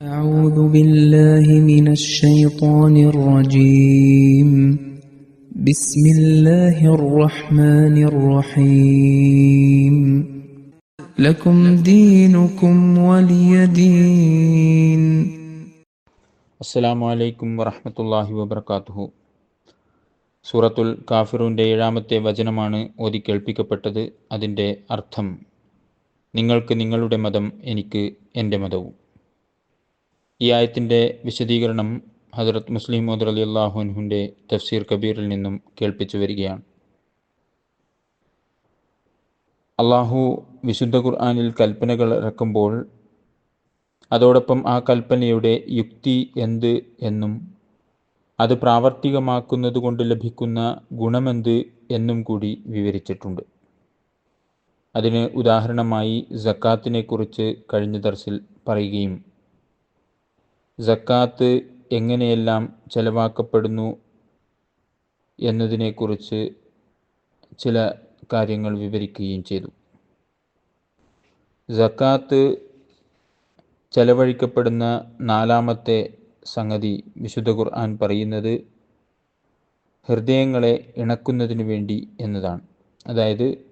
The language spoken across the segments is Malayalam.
أعوذ بالله من الشيطان الرجيم بسم الله الرحمن الرحيم لكم دينكم ولي دين അസ്സലാമു അലൈക്കും വറഹ്മത്തുള്ളാഹി വബർക്കാത്തുഹു സൂറത്തുൽ കാഫിറൂൻ്റെ ഏഴാമത്തെ വചനമാണ് ഓതി കേൾപ്പിക്കപ്പെട്ടത് അതിൻ്റെ അർത്ഥം നിങ്ങൾക്ക് നിങ്ങളുടെ മതം എനിക്ക് എൻ്റെ മതവും ഈ ആയത്തിന്റെ വിശദീകരണം ഹജറത്ത് മുസ്ലിം മോദർ അലി അള്ളാഹുൻഹുന്റെ തഫ്സീർ കബീറിൽ നിന്നും കേൾപ്പിച്ചു വരികയാണ്. അള്ളാഹു വിശുദ്ധ ഖുർആാനിൽ കൽപ്പനകൾ ഇറക്കുമ്പോൾ അതോടൊപ്പം ആ കൽപ്പനയുടെ യുക്തി എന്ത് എന്നും അത് പ്രാവർത്തികമാക്കുന്നത് കൊണ്ട് ലഭിക്കുന്ന ഗുണമെന്ത് എന്നും കൂടി വിവരിച്ചിട്ടുണ്ട്. അതിന് ഉദാഹരണമായി ജക്കാത്തിനെക്കുറിച്ച് കഴിഞ്ഞ ദർസിൽ പറയുകയും ജക്കാത്ത് എങ്ങനെയെല്ലാം ചെലവാക്കപ്പെടുന്നു എന്നതിനെക്കുറിച്ച് ചില കാര്യങ്ങൾ വിവരിക്കുകയും ചെയ്തു. സക്കാത്ത് ചെലവഴിക്കപ്പെടുന്ന നാലാമത്തെ സംഗതി വിശുദ്ധ ഖുർആൻ പറയുന്നത് ഹൃദയങ്ങളെ ഇണക്കുന്നതിന് വേണ്ടി എന്നതാണ്. അതായത്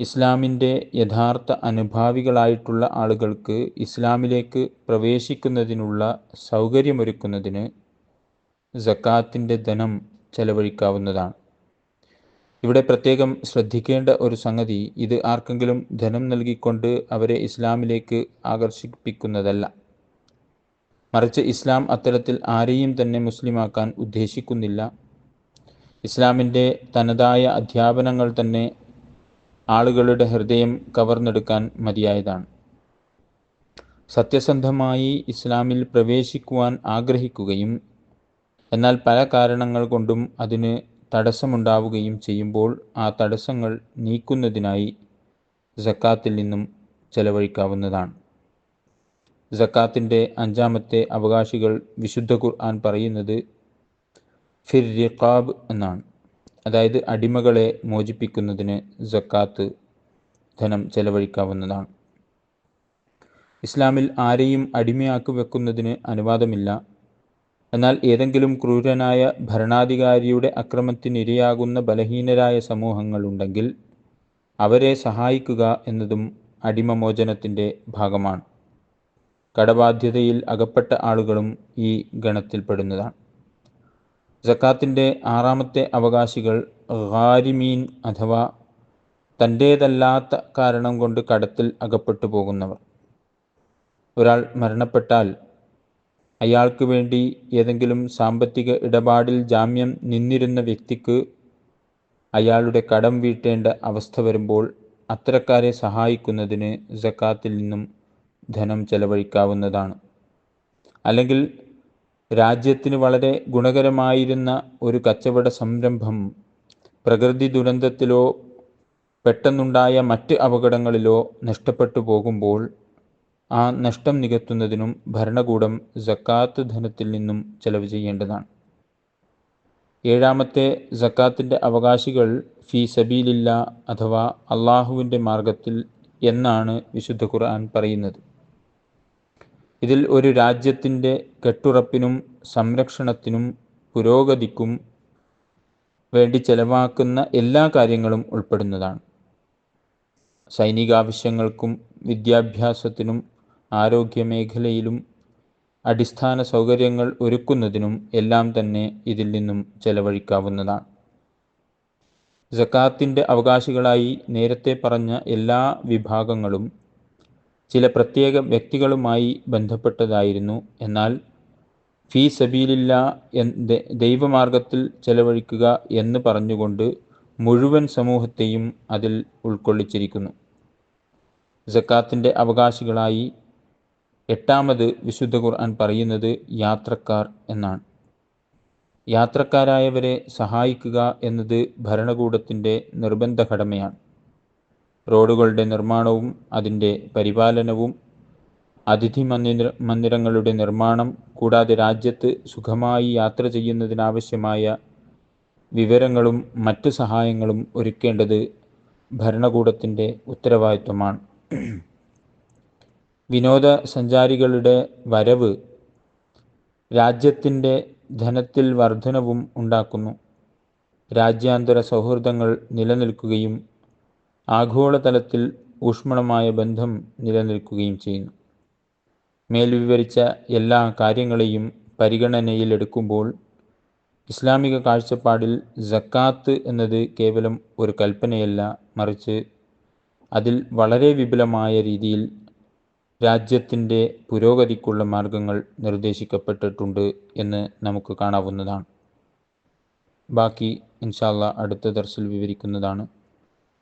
ഇസ്ലാമിന്റെ യഥാർത്ഥ അനുഭാവികളായിട്ടുള്ള ആളുകൾക്ക് ഇസ്ലാമിലേക്ക് പ്രവേശിക്കുന്നതിനുള്ള സൗകര്യമൊരുക്കുന്നതിന് ജക്കാത്തിന്റെ ധനം ചെലവഴിക്കാവുന്നതാണ്. ഇവിടെ പ്രത്യേകം ശ്രദ്ധിക്കേണ്ട ഒരു സംഗതി ഇത് ആർക്കെങ്കിലും ധനം നൽകിക്കൊണ്ട് അവരെ ഇസ്ലാമിലേക്ക് ആകർഷിപ്പിക്കുന്നതല്ല. മറിച്ച് ഇസ്ലാം അത്തരത്തിൽ ആരെയും തന്നെ മുസ്ലിമാക്കാൻ ഉദ്ദേശിക്കുന്നില്ല. ഇസ്ലാമിന്റെ തനതായ അധ്യാപനങ്ങൾ തന്നെ ആളുകളുടെ ഹൃദയം കവർന്നെടുക്കാൻ മതിയായതാണ്. സത്യസന്ധമായി ഇസ്ലാമിൽ പ്രവേശിക്കുവാൻ ആഗ്രഹിക്കുകയും എന്നാൽ പല കാരണങ്ങൾ കൊണ്ടും അതിന് തടസ്സമുണ്ടാവുകയും ചെയ്യുമ്പോൾ ആ തടസ്സങ്ങൾ നീക്കുന്നതിനായി ജക്കാത്തിൽ നിന്നും ചെലവഴിക്കാവുന്നതാണ്. ജക്കാത്തിന്റെ അഞ്ചാമത്തെ അവകാശികൾ വിശുദ്ധ ഖുർആൻ പറയുന്നത് ഫിർ റിഖാബ് എന്നാണ്. അതായത് അടിമകളെ മോചിപ്പിക്കുന്നതിന് ജക്കാത്ത് ധനം ചെലവഴിക്കാവുന്നതാണ്. ഇസ്ലാമിൽ ആരെയും അടിമയാക്കി വെക്കുന്നതിന് അനുവാദമില്ല. എന്നാൽ ഏതെങ്കിലും ക്രൂരനായ ഭരണാധികാരിയുടെ അക്രമത്തിനിരയാകുന്ന ബലഹീനരായ സമൂഹങ്ങളുണ്ടെങ്കിൽ അവരെ സഹായിക്കുക എന്നതും അടിമമോചനത്തിന്റെ ഭാഗമാണ്. കടബാധ്യതയിൽ അകപ്പെട്ട ആളുകളും ഈ ഗണത്തിൽപ്പെടുന്നതാണ് ജക്കാത്തിന്റെ ആറാമത്തെ അവകാശികൾ ഖാരിമീൻ അഥവാ തന്റേതല്ലാത്ത കാരണം കൊണ്ട് കടത്തിൽ അകപ്പെട്ടു പോകുന്നവർ. ഒരാൾ മരണപ്പെട്ടാൽ അയാൾക്ക് വേണ്ടി ഏതെങ്കിലും സാമ്പത്തിക ഇടപാടിൽ ജാമ്യം നിന്നിരുന്ന വ്യക്തിക്ക് അയാളുടെ കടം വീട്ടേണ്ട അവസ്ഥ വരുമ്പോൾ അത്തരക്കാരെ സഹായിക്കുന്നതിന് ജക്കാത്തിൽ നിന്നും ധനം ചെലവഴിക്കാവുന്നതാണ്. അല്ലെങ്കിൽ രാജ്യത്തിന് വളരെ ഗുണകരമായിരുന്ന ഒരു കച്ചവട സംരംഭം പ്രകൃതി ദുരന്തത്തിലോ പെട്ടെന്നുണ്ടായ മറ്റ് അപകടങ്ങളിലോ നഷ്ടപ്പെട്ടു പോകുമ്പോൾ ആ നഷ്ടം നികത്തുന്നതിനും ഭരണകൂടം ജക്കാത്ത് ധനത്തിൽ നിന്നും ചെലവ് ചെയ്യേണ്ടതാണ്. ഏഴാമത്തെ ജക്കാത്തിന്റെ അവകാശികൾ ഫി സബീലില്ല അഥവാ അള്ളാഹുവിന്റെ മാർഗത്തിൽ എന്നാണ് വിശുദ്ധ ഖുർആൻ പറയുന്നത്. ഇതിൽ ഒരു രാജ്യത്തിന്റെ കെട്ടുറപ്പിനും സംരക്ഷണത്തിനും പുരോഗതിക്കും വേണ്ടി ചെലവാക്കുന്ന എല്ലാ കാര്യങ്ങളും ഉൾപ്പെടുന്നതാണ്. സൈനികാവശ്യങ്ങൾക്കും വിദ്യാഭ്യാസത്തിനും ആരോഗ്യ മേഖലയിലും അടിസ്ഥാന സൗകര്യങ്ങൾ ഒരുക്കുന്നതിനും എല്ലാം തന്നെ ഇതിൽ നിന്നും ചെലവഴിക്കാവുന്നതാണ്. ജക്കാത്തിന്റെ അവകാശികളായി നേരത്തെ പറഞ്ഞ എല്ലാ വിഭാഗങ്ങളും ചില പ്രത്യേക വ്യക്തികളുമായി ബന്ധപ്പെട്ടതായിരുന്നു. എന്നാൽ ഫീ സബീലില്ല ദൈവമാർഗത്തിൽ ചെലവഴിക്കുക എന്ന് പറഞ്ഞുകൊണ്ട് മുഴുവൻ സമൂഹത്തെയും അതിൽ ഉൾക്കൊള്ളിച്ചിരിക്കുന്നു. ജക്കാത്തിന്റെ അവകാശികളായി എട്ടാമത് വിശുദ്ധ ഖുർആൻ പറയുന്നത് യാത്രക്കാർ എന്നാണ്. യാത്രക്കാരായവരെ സഹായിക്കുക എന്നത് ഭരണകൂടത്തിന്റെ നിർബന്ധ കടമയാണ് റോഡുകളുടെ നിർമ്മാണവും അതിന്റെ പരിപാലനവും അതിഥി മന്ദിര മന്ദിരങ്ങളുടെ നിർമ്മാണം കൂടാതെ രാജ്യത്ത് സുഖമായി യാത്ര ചെയ്യുന്നതിനാവശ്യമായ വിവരങ്ങളും മറ്റു സഹായങ്ങളും ഒരുക്കേണ്ടത് ഭരണകൂടത്തിന്റെ ഉത്തരവാദിത്വമാണ്. വിനോദസഞ്ചാരികളുടെ വരവ് രാജ്യത്തിന്റെ ധനത്തിൽ വർധനവും ഉണ്ടാക്കുന്നു. രാജ്യാന്തര സൗഹൃദങ്ങൾ നിലനിൽക്കുകയും ആഗോളതലത്തിൽ ഊഷ്മളമായ ബന്ധം നിലനിൽക്കുകയും ചെയ്യുന്നു. മേൽ വിവരിച്ച എല്ലാ കാര്യങ്ങളെയും പരിഗണനയിലെടുക്കുമ്പോൾ ഇസ്ലാമിക കാഴ്ചപ്പാടിൽ ജക്കാത്ത് എന്നത് കേവലം ഒരു കൽപ്പനയല്ല. മറിച്ച് അതിൽ വളരെ വിപുലമായ രീതിയിൽ രാജ്യത്തിന്റെ പുരോഗതിക്കുള്ള മാർഗങ്ങൾ നിർദ്ദേശിക്കപ്പെട്ടിട്ടുണ്ട് എന്ന് നമുക്ക് കാണാവുന്നതാണ്. ബാക്കി ഇൻഷാല്ല അടുത്ത ദർശിൽ വിവരിക്കുന്നതാണ്.